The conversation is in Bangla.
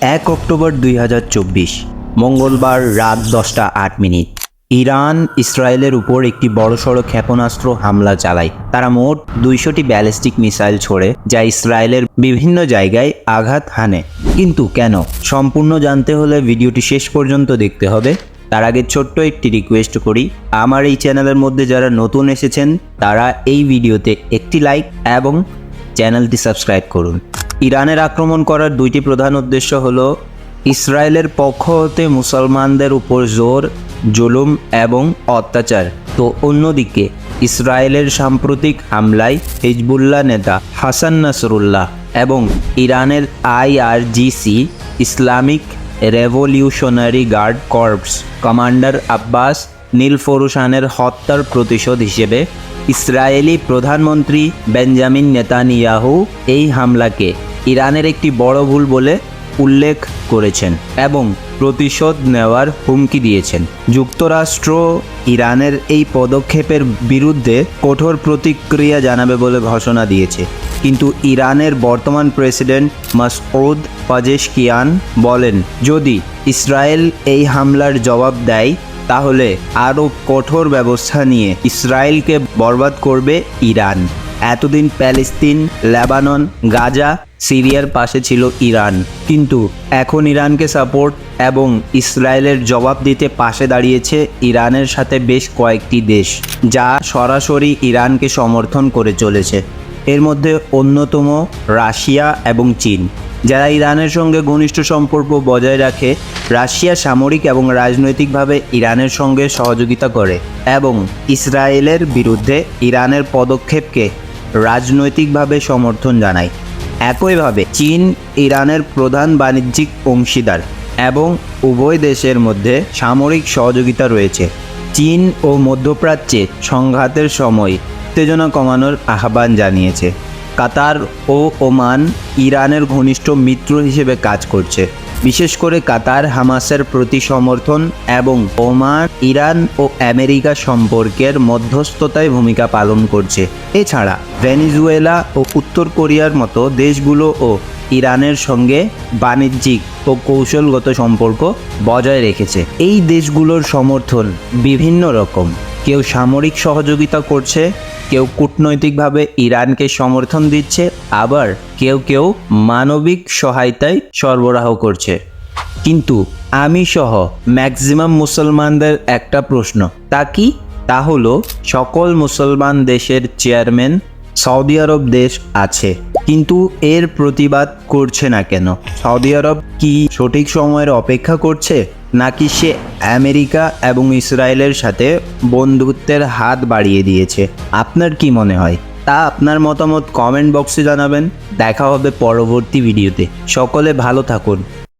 এক অক্টোবর দুই হাজার চব্বিশ, মঙ্গলবার রাত দশটা আট মিনিট। ইরান, ইসরায়েলের উপর একটি বড়সড় ক্ষেপণাস্ত্র হামলা চালায়। তারা মোট দুইশোটি ব্যালিস্টিক মিসাইল ছোড়ে, যা ইসরায়েলের বিভিন্ন জায়গায় আঘাত হানে। কিন্তু কেন? সম্পূর্ণ জানতে হলে ভিডিওটি শেষ পর্যন্ত দেখতে হবে। তার আগে ছোট্ট একটি রিকোয়েস্ট করি, আমার এই চ্যানেলের মধ্যে যারা নতুন এসেছেন, তারা এই ভিডিওতে একটি লাইক এবং চ্যানেলটি সাবস্ক্রাইব করুন। ইরানের আক্রমণ করার দুইটি প্রধান উদ্দেশ্য হলো ইসরায়েলের পক্ষ হতে মুসলমানদের উপর জোর, জুলুম এবং অত্যাচার। তো অন্যদিকে, ইসরায়েলের সাম্প্রতিক হামলায় হিজবুল্লাহ নেতা হাসান নাসরুল্লাহ এবং ইরানের IRGC, Islamic revolutionary guard corps commander Abbas নীল ফরুসানের হত্যার প্রতিশোধ হিসেবে ইসরায়েলি প্রধানমন্ত্রী বেঞ্জামিন নেতানিয়াহু এই হামলাকে ইরানের একটি বড় ভুল বলে উল্লেখ করেছেন এবং প্রতিশোধ নেওয়ার হুমকি দিয়েছেন। যুক্তরাষ্ট্র ইরানের এই পদক্ষেপের বিরুদ্ধে কঠোর প্রতিক্রিয়া জানাবে বলে ঘোষণা দিয়েছে। কিন্তু ইরানের বর্তমান প্রেসিডেন্ট মাসউদ পাজেশকিয়ান বলেন, যদি ইসরায়েল এই হামলার জবাব দেয় তাহলে আরও কঠোর ব্যবস্থা নিয়ে ইসরায়েলকে বরবাদ করবে ইরান। এতদিন প্যালেস্তিন, লেবানন, গাজা, সিরিয়ার পাশে ছিল ইরান। কিন্তু এখন ইরানকে সাপোর্ট এবং ইসরায়েলের জবাব দিতে পাশে দাঁড়িয়েছে ইরানের সাথে বেশ কয়েকটি দেশ, যা সরাসরি ইরানকে সমর্থন করে চলেছে। এর মধ্যে অন্যতম রাশিয়া এবং চীন, যারা ইরানের সঙ্গে ঘনিষ্ঠ সম্পর্ক বজায় রাখে, রাশিয়া সামরিক এবং রাজনৈতিকভাবে ইরানের সঙ্গে সহযোগিতা করে এবং ইসরায়েলের বিরুদ্ধে ইরানের পদক্ষেপকে রাজনৈতিকভাবে সমর্থন জানায়। একইভাবে চীন ইরানের প্রধান বাণিজ্যিক অংশীদার এবং উভয় দেশের মধ্যে সামরিক সহযোগিতা রয়েছে। চীন ও মধ্যপ্রাচ্যে সংঘাতের সময় উত্তেজনা কমানোর আহ্বান জানিয়েছে। কাতার ও ওমান ইরানের ঘনিষ্ঠ মিত্র হিসেবে কাজ করছে। বিশেষ করে কাতার হামাসের প্রতি সমর্থন এবং ওমান, ইরান ও আমেরিকা সম্পর্কের মধ্যস্থতায় ভূমিকা পালন করছে। এছাড়া ভেনিজুয়েলা ও উত্তর কোরিয়ার মতো দেশগুলো ও ইরানের সঙ্গে বাণিজ্যিক ও কৌশলগত সম্পর্ক বজায় রেখেছে। এই দেশগুলোর সমর্থন বিভিন্ন রকম। কেউ সামরিক সহযোগিতা করছে, কেউ কূটনৈতিকভাবে ইরানকে সমর্থন দিচ্ছে, আবার কেউ কেউ মানবিক সহায়তায় সরবরাহ করছে। কিন্তু আমি সহ ম্যাক্সিমাম মুসলমানদের একটা প্রশ্ন, তা কি? তা হলো, সকল মুসলমান দেশের চেয়ারম্যান সৌদি আরব দেশ আছে, কিন্তু এর প্রতিবাদ করছে না কেন? সৌদি আরব কি সঠিক সময়ের অপেক্ষা করছে? নাকি সে আমেরিকা এবং ইসরায়েলের সাথে বন্ধুত্বের হাত বাড়িয়ে দিয়েছে? আপনার কি মনে হয়? তা আপনার মতামত কমেন্ট বক্সে জানাবেন। দেখা হবে পরবর্তী ভিডিওতে। সকলে ভালো থাকুন।